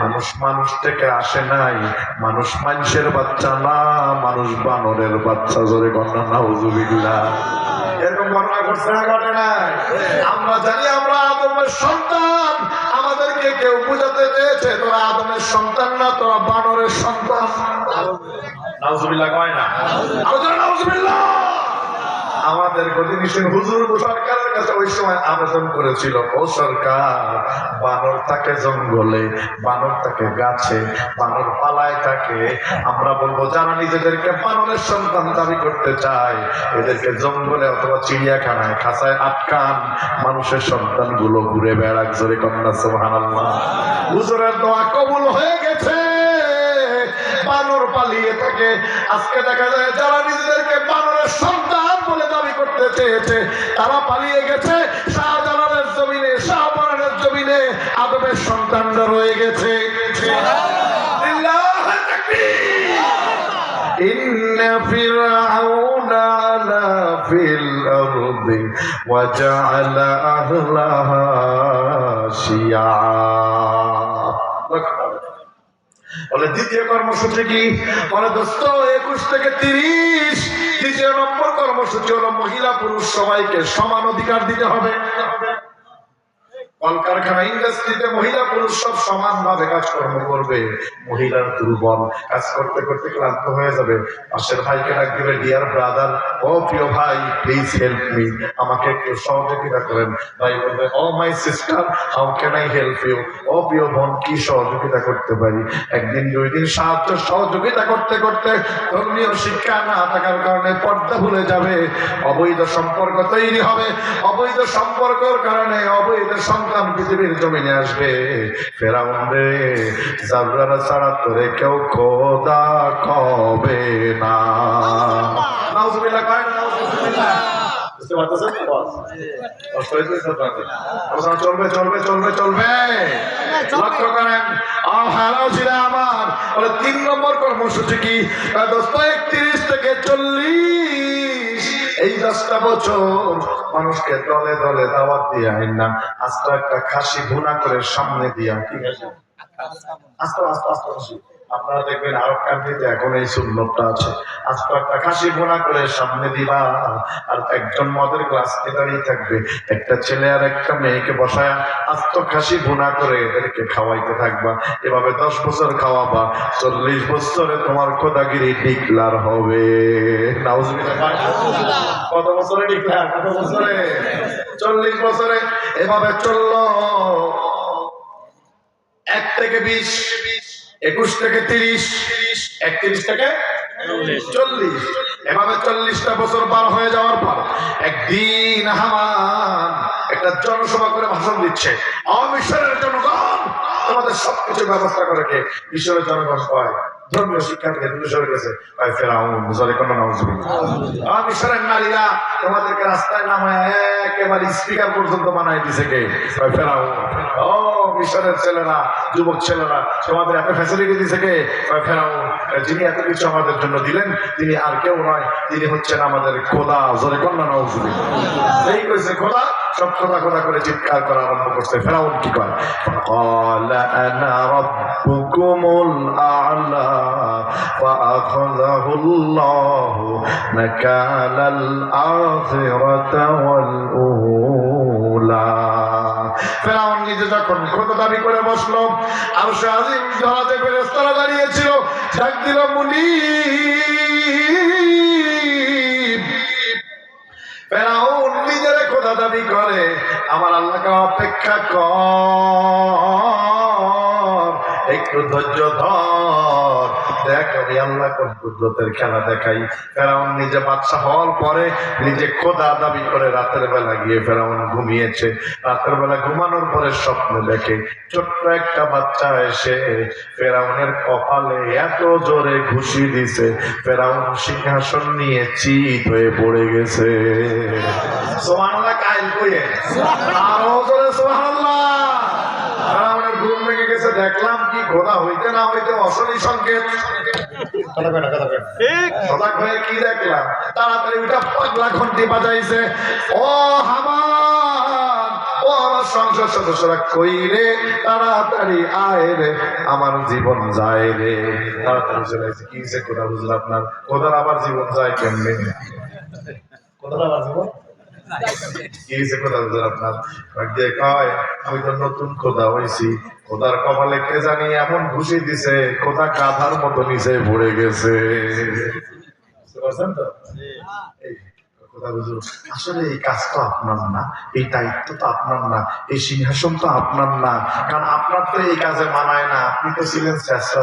মানুষ মানুষ থেকে আসে নাই। মানুষ মানুষের বাচ্চা না, মানুষ বানরের বাচ্চা, জোরে কন্যা নাউজুবিল্লাহ। এরকম ঘটনা ঘটছে না, ঘটে নাই। আমরা জানি আমরা আদমের সন্তান। আমাদেরকে কেউ বুঝাতে চেয়েছে, তোরা আদমের সন্তান না, তোরা বানরের সন্তান। নাউজুবিল্লাহ কয় না? আলোচনা আমাদের গতিনিষেধ হুজুর সরকারের কাছে ওই সময় আবেদন করেছিল, ও সরকার, বানর থাকে জঙ্গলে, বানর থাকে গাছে, বানর পালায় থাকে আমরা বলব, যারা নিজেদেরকে বানরের সন্তান দাবি করতে চায়, এদেরকে জঙ্গলে অথবা চিড়িয়াখানায় খাঁচায় আটকান। মানুষের সন্তানগুলো ঘুরে বেড়াক জোরে কন্যা, সুবহানাল্লাহ। হুজুরের দোয়া কবুল হয়ে গেছে। বানর পালিয়ে থাকে আজকে দেখা যায়, যারা নিজেদেরকে বানরের সন্তান করতে চেয়েছে তারা পালিয়ে গেছে শাহজালালের জমিনে শাহবানের জমিনে আদমের সন্তানরা রয়ে গেছে লিল্লাহ তাকবীর। إن فرعون علا في الأرض وجعل أهلها شيعا বলে দ্বিতীয় কর্মসূচি কি? বলে, দোস্ত, একুশ থেকে তিরিশ। তৃতীয় নম্বর কর্মসূচি হলো মহিলা পুরুষ সবাইকে সমান অধিকার দিতে হবে। কলকারখানা ইন্ডাস্ট্রিতে মহিলা পুরুষ সব সমান ভাবে কাজকর্ম করবে। মহিলার দুর্বল কাজ করতে করতে ক্লান্ত হয়ে যাবে। পাশের ভাইকে ডাক দিবে ডিয়ার ব্রাদার ও প্রিয় ভাই প্লিজ হেল্প মি আমাকে একটু সহযোগিতা করেন। ভাই বলবে ও my sister how can I help you ও প্রিয় বোন কি সহযোগিতা করতে পারি? একদিন, দুই দিন, সাহায্য, সহযোগিতা করতে করতে ধর্মীয় শিক্ষা না থাকার কারণে পর্দা ভুলে যাবে। অবৈধ সম্পর্ক তৈরি হবে। অবৈধ সম্পর্কের কারণে অবৈধ সন্তান পৃথিবীর জমিনে আসবে। ফেরাউন রে, জাবরারা ছাড়া তোরে কেউ খোদা কবে না। আমার। তিন নম্বর কর্মসূচি কি? দোস্ত, একত্রিশ থেকে চল্লিশ। এই দশটা বছর মানুষকে দলে দলে দাওয়াত দিয়ে আইন না। আস্তে একটা খাসি ভুনা করে সামনে দিয়া ঠিক আছে? আস্তে আস্তে আস্তে। আপনারা দেখবেন আরব কান্ট্রিতে এখন এই সুন্নতটা আছে। আস্তে একটা খাসি বোনা করে সামনে দিবা, আর একজন মদের গ্লাস দাঁড়িয়ে থাকবে। একটা ছেলে আর একটা মেয়েকে বসায় আস্ত খাসি বোনা করে এদেরকে খাওয়াইতে থাকবা। এভাবে দশ বছর খাওয়াবা, চল্লিশ বছরে তোমার খোদাগিরি ডিক্লার হবে। কত বছরে ডিক্লার? কত বছরে? চল্লিশ বছরে। এভাবে চলল। এক থেকে বিশ। একুশ থেকে তিরিশ, একত্রিশ থেকে চল্লিশ। এভাবে চল্লিশটা বছর পার হয়ে যাওয়ার পর একদিন একটা জনসভা করে ভাষণ দিচ্ছে। মিশরের জনগণ তোমাদের সবকিছু ব্যবস্থা করে কে? মিশরের জনগণ কয়? ধর্মীয় শিক্ষা থেকে দূরে সরে গেছে। ফেরাউন কোনো নারীরা তোমাদেরকে রাস্তায় নামায় একেবারে স্পিকার পর্যন্ত বানাই দিছে কে? ফেরাউন। ও মিশরের ছেলেরা যুবক ছেলেরা তোমাদের এত ফ্যাসিলিটি দিছে কে? কয় ফেরাউন যিনি এত কিছু আমাদের জন্য দিলেন তিনি আর কেউ নয় তিনি হচ্ছেন আমাদের খোদা জোরে কন্যা নজরুল সেই কইছে খোদা সব খোদা খোদা করে চিৎকার করা আরম্ভ করছে ফেরাউন কি করে قال انا ربكم الاعلى فاخذه الله نكال الاخره والاولى ফেরাউন নিজে যখন খোদা দাবি করে বসলো আর সে আজিম জহাজে ফেরেস্তারা দাঁড়িয়েছিল ডাক দিল মুনি আমার আল্লাহকে অপেক্ষা কর। একটু ধৈর্য ধর। দেখ, আমি আল্লাহ কোন কুদরতের খেলা দেখাই। ফেরাউন নিজে বাদশা হওয়ার পরে নিজে খোদা দাবি করে রাতের বেলা গিয়ে ফেরাউন ঘুমিয়েছে। রাতের বেলা ঘুমানোর পরে স্বপ্ন দেখে ছোট্ট একটা বাচ্চা এসে ফেরাউনের কপালে এত জোরে ঘুষি দিছে। ফেরাউন সিংহাসন নিয়ে চিত হয়ে পড়ে গেছে। সোমানুল্লাহ আরও জোরে ফেরাউনের ঘুম ভেঙে গেছে দেখলাম কি ঘোড়া হইতে না হইতে অসলি সংকেত। সজাগ হয়ে কি দেখলাম? তাড়াতাড়ি ওইটা পাগলা ঘন্টি বাজাইছে। ও আমার সদস্যরা কই রে? তাড়াতাড়ি আয় রে আমার জীবন যায় রে। তাড়াতাড়ি চলে কি সে কোথা বুঝলো আপনার কোথার আবার জীবন যায় কেমনে? কোথার আবার জীবন? কি হয়েছে কোথা আমি তো নতুন খোদা হয়েছি খোদার কপালে কে জানি এমন দিছে, খোদা গাধার মতো নিচে গেছে। আসলে এই কাজ তো আপনার না, এই দায়িত্ব তো আপনার না, এই সিংহাসন তো আপনার না, কারণ আপনার তো এই কাজে মানায় না, আপনি তো ছিলেন চেষ্টা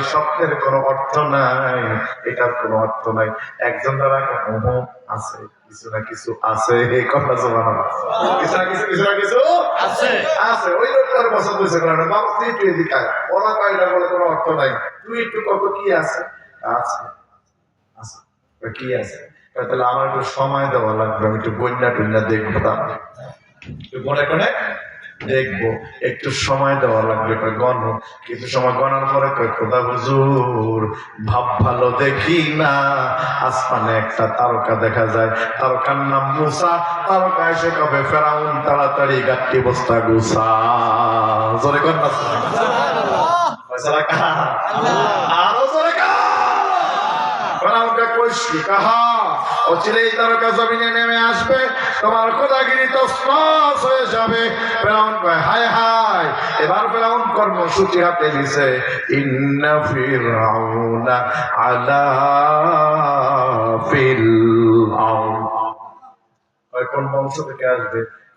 এই স্বপ্নের কোনো অর্থ নাই। এটার কোনো অর্থ নাই। একজন দ্বারা আছে, কিছু না কিছু আছে। এই কথা জমা কিছু না কিছু কিছু না কিছু আছে। আছে। ওই লোকটার পছন্দ হয়েছে কারণ বাবা, তুই একটু এদিকে। ওরা কয়টা বলে কোনো অর্থ নাই। তুই একটু কত কি আছে? আছে। আছে। কি আছে? তাহলে আমার একটু সময় দেওয়া লাগবে। আমি একটু বন্যা টন্যা দেখব তাহলে। মনে করে? দেখব একটু সময় দেওয়া লাগবে গণ কিছু সময় গণার পরে খোদা হুজুর ভাব ভালো দেখি না আসমানে একটা তারকা দেখা যায় তারকার নাম মুসা তারকা এসে কবে ফেরাউন তাড়াতাড়ি গাট্টি বস্তা গুসা জোরে কাহা আরও ফেরাউনকে কইছি কাহা? ও চিলেই তারকা জমিনে নেমে আসবে, তোমার খোদাগিরি ফেরাউন কর্মসূচি হাতে দিছে আলা কোন বংশ থেকে আসবে?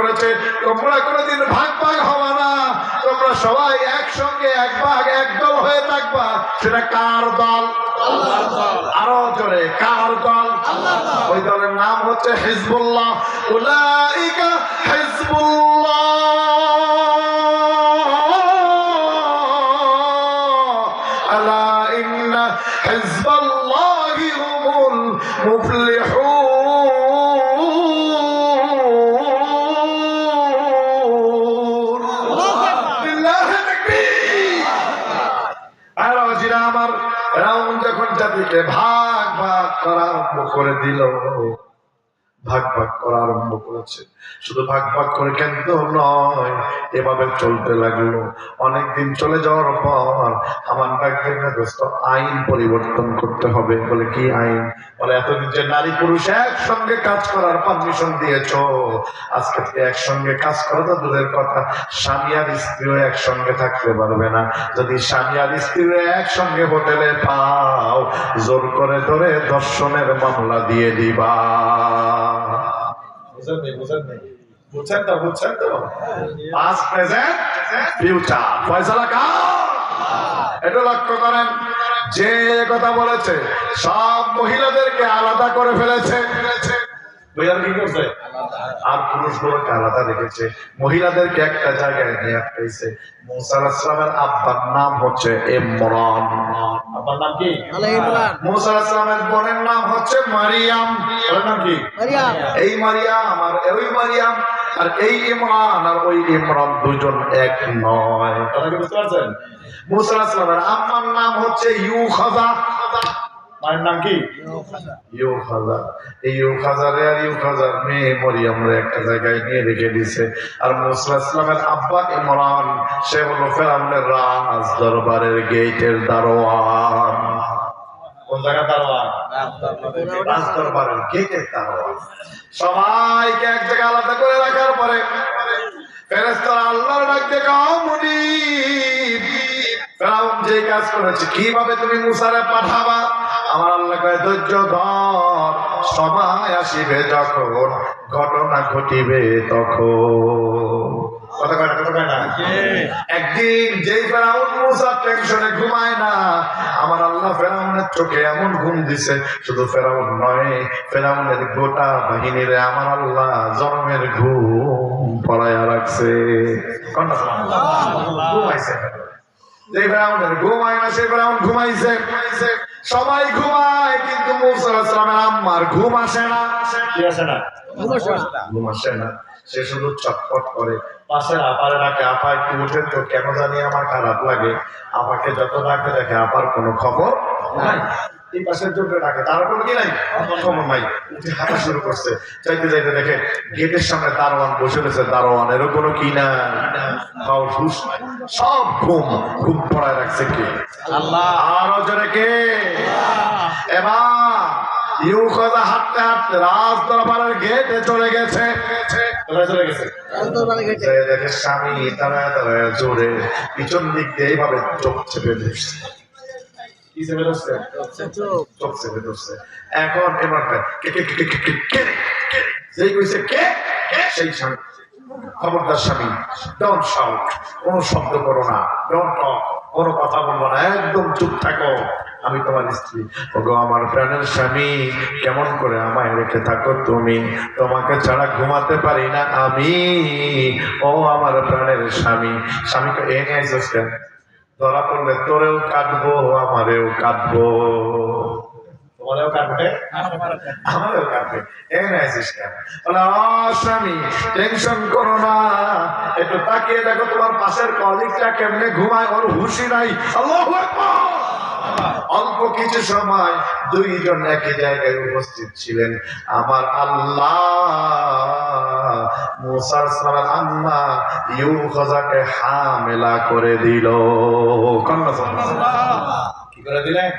করেছে, তোমরা কোনোদিন ভাগ ভাগ হওয়া না। তোমরা সবাই একসঙ্গে এক ভাগ একদল হয়ে থাকবা। সেটা কার দল? আরও জোরে, কার দল? ওই দলের নাম হচ্ছে হিজবুল্লাহ। হিজবুল্লাহ। জাতিকে ভাগ ভাগ করা করে দিল। ভাগ ভাগ করা আরম্ভ করেছে। শুধু ভাগ ভাগ করে কেন্দ্র নয়, এভাবে চলতে লাগল। অনেকদিন চলে যাওয়ার পর আমার ডাক্তার দোস্ত আইন পরিবর্তন করতে হবে বলে কি আইন? বলে এতদিন যে নারী পুরুষ একসঙ্গে কাজ করার পারমিশন দিয়েছ, আজকে একসঙ্গে কাজ করা তো দূরের কথা। স্বামী আর স্ত্রীও একসঙ্গে থাকতে পারবে না। যদি স্বামী আর স্ত্রীও একসঙ্গে হোটেলে পাও, জোর করে ধরে দর্শনের মামলা দিয়ে দিবা। বুঝেন বুঝেন বুঝছেন বুঝছেন তো? এটা লক্ষ্য করেন, যে কথা বলেছে, সব মহিলাদেরকে আলাদা করে ফেলেছে। মহিলাদের কি করছে? আর পুরুষগুলোকে আলাদা রেখেছে। মহিলাদেরকে একটা জায়গায় নিয়ে আসতেছে মুসা আলাহিসামের আব্বার নাম হচ্ছে ইমরান আব্বার নাম কি? মুসা বোনের নাম হচ্ছে মারিয়াম। নাম কি? এই মারিয়াম আর ওই মারিয়াম আর এই ইমরান আর ওই ইমরান দুজন এক নয়। কথা কি বুঝতে পারছেন? মুসা আসলামের আম্মার নাম হচ্ছে ইউ খাজা মায়ের নাম কি? ইউ খাজা এই ইউ খাজারে আর ইউ খাজার মেয়ে মরিয়মরে একটা জায়গায় নিয়ে রেখে আর মুসা ইসলামের আব্বা ইমরান সে হলো ফেরাউনের রাজ দরবারের গেটের দারোয়ান। কোন জায়গা দারোয়ান? রাজ দরবারের গেটের দারোয়ান। সবাইকে এক জায়গায় আলাদা করে রাখার পরে ফেরেস্তারা আল্লাহর ডাক দেখা ফেরাউন যে কাজ করেছে কীভাবে তুমি মুসারে পাঠাবা? আমার আল্লাহ কয়, ধৈর্য ধর, সময় আসিবে যখন, ঘটনা ঘটিবে তখন। আমার আল্লাহ শুধু নয় গোটা বাহিনীরে আমার আল্লাহ জন্মের ঘুম পড়াইয়া রাখছে। ঘুমাইছে। যে ফেরাউনের না সে ফেরাউন ঘুমাইছে। সবাই ঘুমায় কিন্তু আমার আম্মার ঘুম আসে না। কি আসে না? ঘুম আসে না। সে শুধু চটপট করে পাশের আপার ডাকে আপা একটু উঠেন তো কেন জানি আমার খারাপ লাগে। আমাকে যত ডাকে দেখে আপার কোনো খবর নাই। এই পাশের জন্য ডাকে। তার কোনো কি নাই? খবর নাই। উঠে হাঁটা শুরু করছে। চাইতে চাইতে দেখে গেটের সামনে দারোয়ান বসে রয়েছে। দারোয়ানেরও কোনো কি না তাও হুশ নাই। সব ঘুম ঘুম পড়ায় রাখছে কে? আল্লাহ। আরও জোরে কে? এবার ইউ কথা হাঁটতে হাঁটতে রাজ দরবারের গেটে চলে গেছে। চলে গেছে? দেখে স্বামী দাঁড়ায় দাঁড়ায় জোরে পিছন দিক দিয়ে এইভাবে চোখ চেপে ধরছে এখন এবার? যেই কইছে কে সেই স্বামী। খবরদার স্বামী ডোন্ট শাউট কোনো শব্দ করো না ডোন্ট টক কোনো কথা বলব না, একদম চুপ থাকো। আমি তোমার স্ত্রী। ওগো, আমার প্রাণের স্বামী, কেমন করে আমায় রেখে থাকো তুমি? তোমাকে ছাড়া ঘুমাতে পারি না আমি। ও আমার প্রাণের স্বামী। স্বামীকে এ নিয়ে আইসোস কেন? ধরা পড়লে তোরেও কাটবো, আমারেও কাটবো। তোমারেও কাটবে? আমারও কাটবে। এই না আইসিস কেন বলে "ও টেনশন করো না। একটু তাকিয়ে দেখো তোমার পাশের কলিগটা কেমনে ঘুমায়, ওর হুশি নাই। আল্লাহ অল্প কিছু সময় দুইজন একই জায়গায় উপস্থিত ছিলেন। আমার আল্লাহ মুসার আম্মা ইউ হামেলা করে দিল। কন্যা কি করে দিলেন?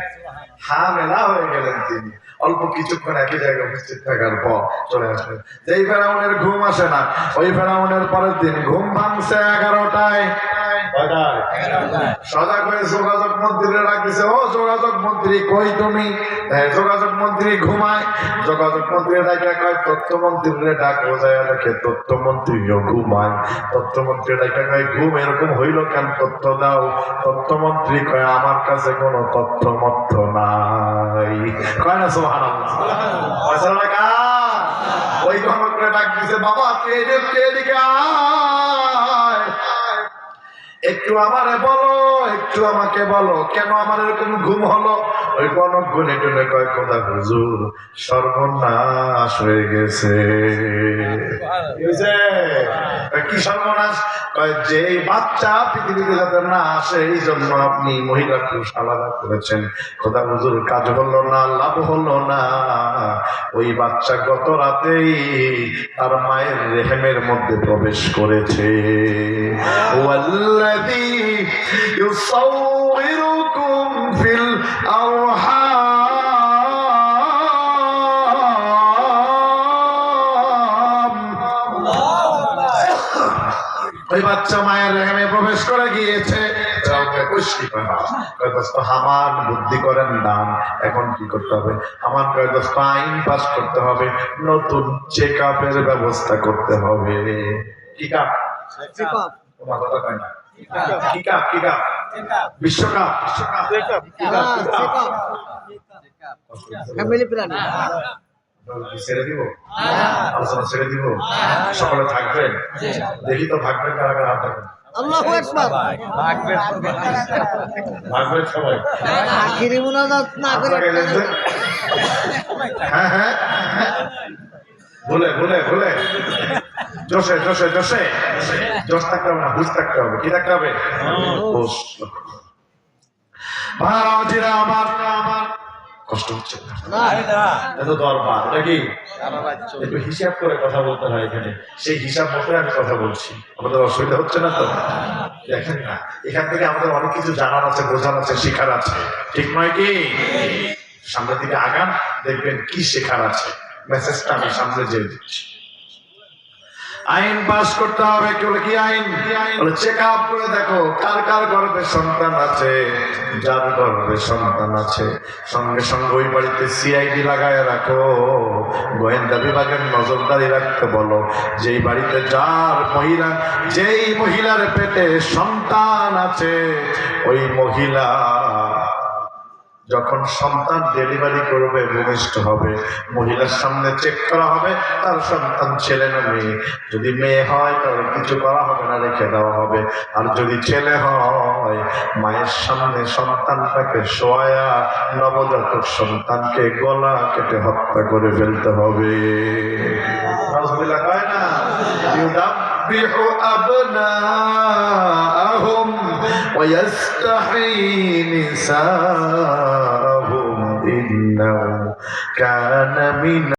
হামেলা হয়ে গেলেন তিনি। অল্প কিছুক্ষণ একই জায়গায় উপস্থিত থাকার পর চলে আসলেন। যেই ফেরাউনের ঘুম আসে না ওই ফেরাউনের পরের দিন ঘুম ভাঙছে এগারোটায়। সজাগ হয়ে যোগাযোগ মন্ত্রীরা ও যোগাযোগ মন্ত্রী কই তুমি? যোগাযোগ মন্ত্রী ঘুমায়। যোগাযোগ মন্ত্রী ডাকে কয় তথ্যমন্ত্রীরে ডাক বোঝায় দেখে তথ্যমন্ত্রীও ঘুমায়। তথ্য তথ্যমন্ত্রী ডাকে কয় ঘুম এরকম হইল কেন? তথ্য দাও। তথ্যমন্ত্রী কয় আমার কাছে কোনো তথ্য মথ্য নাই। কয় না সোহান ওই গণকরে ডাক দিছে, বাবা এদিকে আয়? একটু আমারে বলো, একটু আমাকে বলো, কেন আমার এরকম ঘুম হলো? ওই কয় কথা হুজুর, সর্বনাশ হয়ে গেছে। কি সর্বনাশ? যে বাচ্চা পৃথিবীতে যাতে না আসে, এই জন্য আপনি মহিলা পুরুষ আলাদা করেছেন। খোদা হুজুর, কাজ হলো না, লাভ হলো না। ওই বাচ্চা গত রাতেই তার মায়ের রেহেমের মধ্যে প্রবেশ করেছে। ওয়াল্লাযী ইউসাউইরুকুম ফিল আরহাম বাচ্চা মায়ের রেহেমে প্রবেশ করে গিয়েছে। হামান বুদ্ধি করেন দান এখন কি করতে হবে? আমার কয় আইন পাস করতে হবে। নতুন চেক আপের ব্যবস্থা করতে হবে। কি কাপ? তোমার কথা কয় না। কি কাপ? বিশ্বকাপ। বিশ্বকাপ ফ্যামিলি প্ল্যান। ছেড়ে দিব? আলোচনা ছেড়ে দিব? সকলে থাকবেন? দেখি তো থাকবেন কারা কারা হাত? হ্যাঁ হ্যাঁ। ভুলে ভুলে ভুলে জোশে জোশে জোশে। জোশ থাকতে হবে না বুঝ থাকতে হবে। কি থাকতে হবে? হুঁশ। ভাড়াজিরা আমার আমার। কষ্ট হচ্ছে এটা দরবার এটা কি? একটু হিসাব করে কথা বলতে হয় এখানে। সেই হিসাব মতো আমি কথা বলছি। আমাদের অসুবিধা হচ্ছে না তো? দেখেন না এখান থেকে আমাদের অনেক কিছু জানার আছে বোঝার আছে শেখার আছে। ঠিক নয় কি? সামনের দিকে আগান দেখবেন কি শেখার আছে। মেসেজটা আমি সামনে যেয়ে দিচ্ছি। আইন পাস করতে হবে, কি বলে, কি আইন? চেক আপ করে দেখো, কার কার গর্ভে সন্তান আছে? যার গর্ভে সন্তান আছে। সঙ্গে সঙ্গে ওই বাড়িতে সিআইডি লাগায় রাখো। গোয়েন্দা বিভাগের নজরদারি রাখতে বলো। যেই বাড়িতে যার মহিলা, যেই মহিলার পেটে সন্তান আছে, ওই মহিলা যখন সন্তান ডেলিভারি করবে রেজিস্ট হবে মহিলার সামনে চেক করা হবে তার সন্তান ছেলে না মেয়ে। যদি মেয়ে হয় তাহলে কিছু করা হবে না রেখে দেওয়া হবে। আর যদি ছেলে হয় মায়ের সামনে সন্তানটাকে শোয়া নবজাতক সন্তানকে গলা কেটে হত্যা করে ফেলতে হবে। না? ويستحيي نساءهم إنه كان من